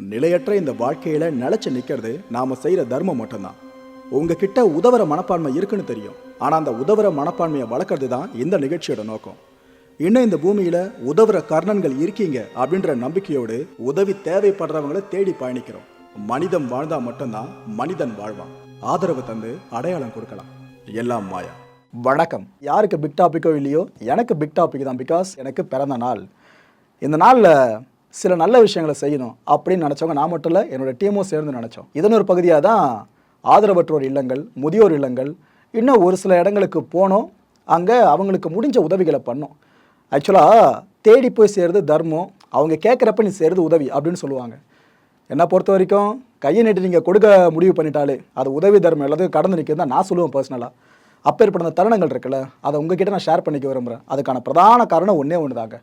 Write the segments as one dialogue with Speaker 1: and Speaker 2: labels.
Speaker 1: நிலையற்ற இந்த வாழ்க்கையில் நிலச்சி நிற்கிறது நாம் செய்கிற தர்மம் மட்டும்தான். உங்ககிட்ட உதவுற மனப்பான்மை இருக்குன்னு தெரியும். ஆனால் அந்த உதவுற மனப்பான்மையை வளர்க்கறது தான் இந்த நிகழ்ச்சியோட நோக்கம். இன்னும் இந்த பூமியில் உதவுற கர்ணன்கள் இருக்கீங்க அப்படின்ற நம்பிக்கையோடு உதவி தேவைப்படுறவங்களை தேடி பயணிக்கிறோம். மனிதன் வாழ்ந்தால் மட்டும்தான் மனிதன் வாழ்வான். ஆதரவு தந்து அடையாளம் கொடுக்கலாம். எல்லாம் மாயா. வணக்கம். யாருக்கு பிக் டாபிக்கோ இல்லையோ? எனக்கு பிக் டாபிக் தான் பிகாஸ் எனக்கு பிறந்த நாள். இந்த நாளில் சில நல்ல விஷயங்களை செய்யணும் அப்படின்னு நினச்சவங்க நான் மட்டும் இல்லை என்னோட டீமும் சேர்ந்து நினச்சோம். இதன் ஒரு பகுதியாக தான் ஆதரவற்றோர் இல்லங்கள் முதியோர் இல்லங்கள் இன்னும் ஒரு சில இடங்களுக்கு போனோம். அங்கே அவங்களுக்கு முடிஞ்ச உதவிகளை பண்ணோம். ஆக்சுவலாக தேடி போய் சேருது தர்மம். அவங்க கேட்குறப்ப நீ சேர்றது உதவி அப்படின்னு சொல்லுவாங்க. என்னை பொறுத்த வரைக்கும் கையை நீட்டு நீங்கள் கொடுக்க முடிவு பண்ணிட்டாலே அது உதவி தர்மம் எல்லாத்தையும் கடந்து நிற்கிறது தான் நான் சொல்லுவேன் பர்சனலாக அப்பேற்பட்ட தருணங்கள் இருக்குல்ல அதை உங்ககிட்ட நான் ஷேர் பண்ணிக்க விரும்புகிறேன் அதுக்கான பிரதான காரணம் ஒன்றே ஒன்று தாங்க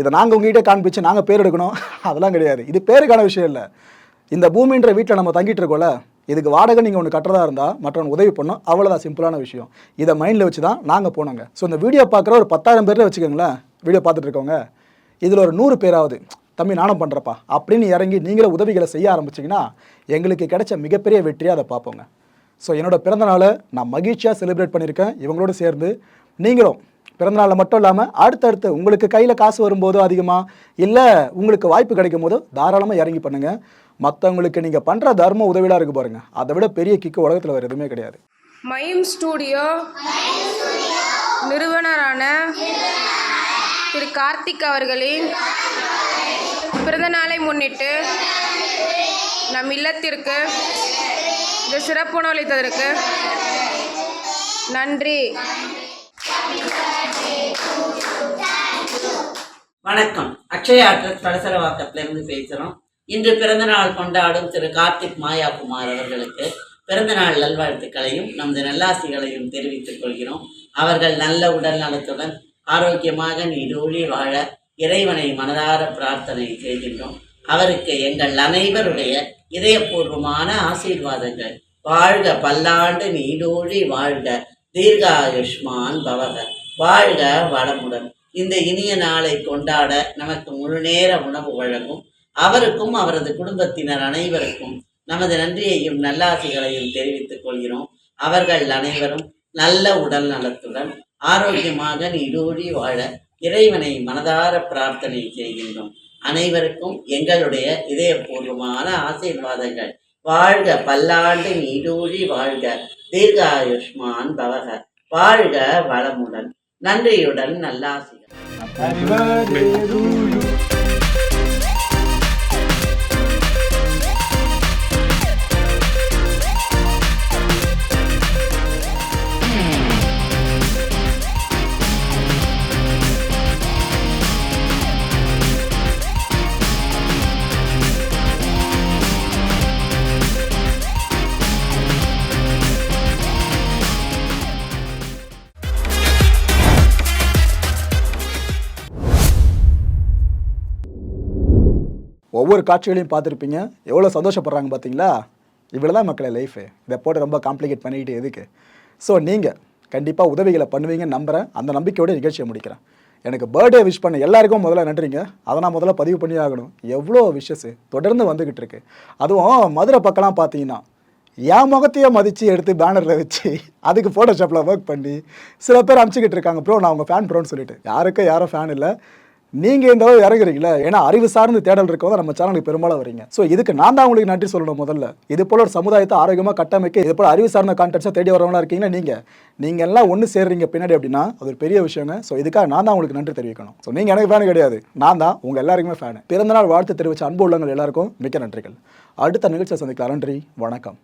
Speaker 1: இதை நாங்கள் உங்ககிட்ட காண்பிச்சு நாங்கள் பேர் எடுக்கணும். அதெல்லாம் கிடையாது. இது பேருக்கான விஷயம் இல்லை. இந்த பூமின்ற வீட்டில் நம்ம தங்கிட்டு இருக்கோம்ல இதுக்கு வாடகை நீங்கள் ஒன்று கட்டுறதா இருந்தால் மற்றவன் உதவி பண்ணோம் அவ்வளோதான் சிம்பிளான விஷயம். இதை மைண்டில் வச்சு தான் நாங்கள் போனோங்க. ஸோ இந்த வீடியோ பார்க்குற ஒரு பத்தாயிரம் பேரில் வச்சுக்கோங்களேன் வீடியோ பார்த்துட்டு இருக்கவங்க இதில் ஒரு நூறு பேராவது தம்பி நானும் பண்ணுறப்பா அப்படின்னு இறங்கி நீங்களே உதவிகளை செய்ய ஆரம்பிச்சிங்கன்னா எங்களுக்கு கிடைச்ச மிகப்பெரிய வெற்றியாக அதை பார்ப்போங்க. ஸோ என்னோட பிறந்தநாளை நான் மகிழ்ச்சியாக செலிப்ரேட் பண்ணியிருக்கேன். இவங்களோட சேர்ந்து நீங்களும் பிறந்தநாளில் மட்டும் இல்லாமல் அடுத்தடுத்து உங்களுக்கு கையில் காசு வரும்போதோ அதிகமாக இல்லை உங்களுக்கு வாய்ப்பு கிடைக்கும் போதோ தாராளமாக இறங்கி பண்ணுங்கள் மற்றவங்களுக்கு நீங்கள் பண்ணுற தர்ம உதவியாக இருக்குது பாருங்கள் அதை விட பெரிய கிக்கு உலகத்தில் வேறு எதுவுமே கிடையாது.
Speaker 2: மயம் ஸ்டூடியோ நிறுவனரான திரு கார்த்திக் அவர்களின் பிறந்த நாளை முன்னிட்டு நம் இல்லத்திற்கு இந்த சிறப்பு அளித்ததற்கு நன்றி.
Speaker 3: வணக்கம். அக்ஷயா ஆற்றல் தலசரவாக்கத்துல இருந்து பேசுறோம். இன்று பிறந்தநாள் கொண்டாடும் திரு கார்த்திக் மாயாகுமார் அவர்களுக்கு பிறந்தநாள் நல்வாழ்த்துக்களையும் நமது நல்லாசிகளையும் தெரிவித்துக் கொள்கிறோம். அவர்கள் நல்ல உடல் நலத்துடன் ஆரோக்கியமாக நீடூழி வாழ இறைவனை மனதார பிரார்த்தனை செய்கின்றோம். அவருக்கு எங்கள் அனைவருடைய இதயபூர்வமான ஆசீர்வாதங்கள். வாழ்க பல்லாண்டு நீடோழி வாழ்க. தீர்காயுஷ்மான் பவக. வாழ்க வளமுடன். இந்த இனிய நாளை கொண்டாட நமக்கு முழு நேர உணவு வழங்கும் அவருக்கும் அவரது குடும்பத்தினர் அனைவருக்கும் நமது நன்றியையும் நல்லாசிகளையும் தெரிவித்துக் கொள்கிறோம். அவர்கள் அனைவரும் நல்ல உடல் நலத்துடன் ஆரோக்கியமாக நீடூழி வாழ இறைவனை மனதார பிரார்த்தனை செய்கின்றோம். அனைவருக்கும் எங்களுடைய இதயபூர்வமான ஆசீர்வாதங்கள். வாழ்க பல்லாண்டு நீடூழி வாழ்க. தீர்காயுஷ்மான் பவக. வாழ்க வளமுடன். நன்றியுடன் நல்லாசிகள்
Speaker 1: ஒவ்வொரு காட்சிகளையும் பார்த்துருப்பீங்க. எவ்வளோ சந்தோஷப்படுறாங்க பார்த்தீங்களா? இவ்வளோ தான் மக்களை லைஃபு இதை போட்டு ரொம்ப காம்ப்ளிகேட் பண்ணிக்கிட்டு எதுக்கு? ஸோ நீங்கள் கண்டிப்பாக உதவிகளை பண்ணுவீங்கன்னு நம்புகிறேன் அந்த நம்பிக்கையோட நிகழ்ச்சியை முடிக்கிறேன். எனக்கு பர்த்டே விஷ் பண்ண எல்லாருக்கும் முதல்ல நன்றிங்க. அதை நான் முதல்ல பதிவு பண்ணி ஆகணும். எவ்வளோ விஷஸ் தொடர்ந்து வந்துக்கிட்டு இருக்கு. அதுவும் மதுரை பக்கம்லாம் பார்த்தீங்கன்னா என் முகத்தையே மதித்து எடுத்து பேனரில் வச்சு அதுக்கு ஃபோட்டோஷாப்பில் ஒர்க் பண்ணி சில பேர் அமுச்சிக்கிட்டு இருக்காங்க. ப்ரோ நான் உங்கள் ஃபேன் ப்ரோன்னு சொல்லிட்டு. யாருக்கும் யாரும் ஃபேன் இல்லை. நீங்கள் இந்த அளவு இறங்குறீங்களா? ஏன்னா அறிவு சார்ந்து தேடல் இருக்கவங்க நம்ம சேனலுக்கு பெரும்பாலும் வரீங்க. ஸோ இதுக்கு நான் தான் உங்களுக்கு நன்றி சொல்லணும் முதல்ல. இது போல ஒரு சமுதாயத்தை ஆரோக்கியமாக கட்டமைக்க இது போல அறிவு சார்ந்த கான்டென்ட்ஸை தேடி வரவங்களா இருக்கீங்கன்னா நீங்கள் நீங்கள் எல்லாம் ஒன்று சேர்றீங்க பின்னாடி அப்படின்னா அது ஒரு பெரிய விஷயங்க. ஸோ இதுக்காக நான் தான் உங்களுக்கு நன்றி தெரிவிக்கணும். ஸோ நீங்கள் எனக்கு ஃபேன் கிடையாது. நான் தான் உங்கள் எல்லாருக்குமே ஃபேன் பிறந்தநாள் வாழ்த்து தெரிவித்த அன்பு உள்ளங்கள் எல்லாருக்கும் மிக்க நன்றிகள். அடுத்த நிகழ்ச்சியை சந்திக்கலாம். நன்றி. வணக்கம்.